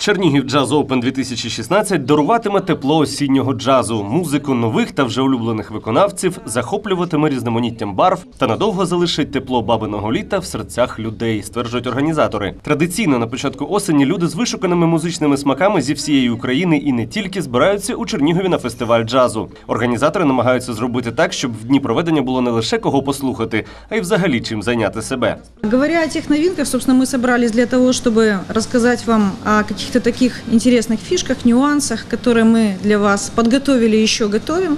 Чернігів Джаз Open 2016 даруватиме тепло осіннього джазу, музику нових та вже улюблених виконавців, захоплюватиме різноманіттям барв та надовго залишить тепло бабиного літа в серцях людей, стверджують організатори. Традиційно на початку осені люди з вишуканими музичними смаками зі всієї України і не тільки збираються у Чернігові на фестиваль джазу. Організатори намагаються зробити так, щоб в дні проведення було не лише кого послухати, а й взагалі чим зайняти себе. Говоря о тех новинках, собственно, мы собрались для того, чтобы рассказать вам о каких-то таких интересных фишках, нюансах, которые мы для вас подготовили и еще готовим,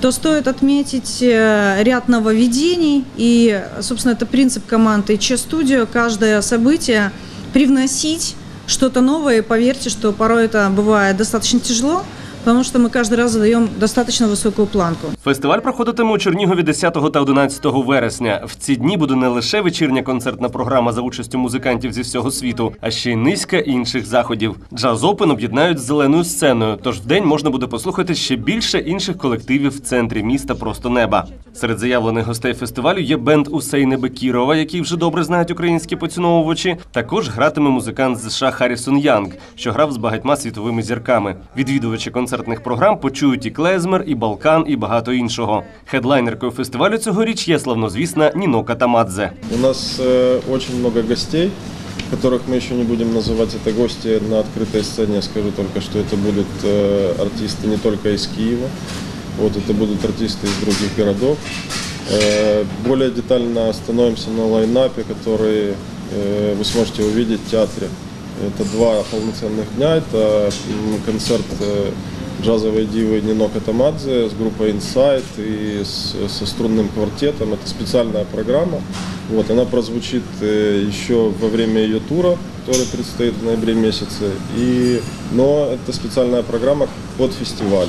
то стоит отметить э, ряд нововведений. И, собственно, это принцип команды Че Studio. Каждое событие привносить что-то новое. И поверьте, что порой это бывает достаточно тяжело, потому что мы каждый раз задаем достаточно высокую планку. Фестиваль проходитиме у Чернігові 10 та 11 вересня. В ці дні буде не лише вечірня концертна програма за участю музикантів зі всього світу, а ще й низка інших заходів. Джаз Open об'єднають з зеленою сценою, тож в день можна буде послухати ще більше інших колективів в центрі міста просто неба. Серед заявлених гостей фестивалю є бенд Усейни Бекірова, який вже добре знають українські поціновувачі. Також гратиме музикант з США Харрісон Янг, що грав з багатьма світовими зірками. Відвідувачі концертних програм почують і клезмер, і балкан, і багато іншого. Хедлайнеркою фестивалю цьогоріч є славнозвісна Ніно Катамадзе. У нас э, очень много гостей, которых мы еще не будем называть. Это гости на открытой сцене. Я скажу только, что это будут э, артисты не только из Киева. Вот это будут артисты из других городов. Э, более детально остановимся на лайнапе, который э, вы сможете увидеть в театре. Это два полноценных дня. Это м, концерт э, джазовой дивы Нино Катамадзе с группой Insight и с- со струнным квартетом. Это специальная программа. Вот, она прозвучит э, еще во время ее тура, который предстоит в ноябре месяце. И, но это специальная программа под фестиваль.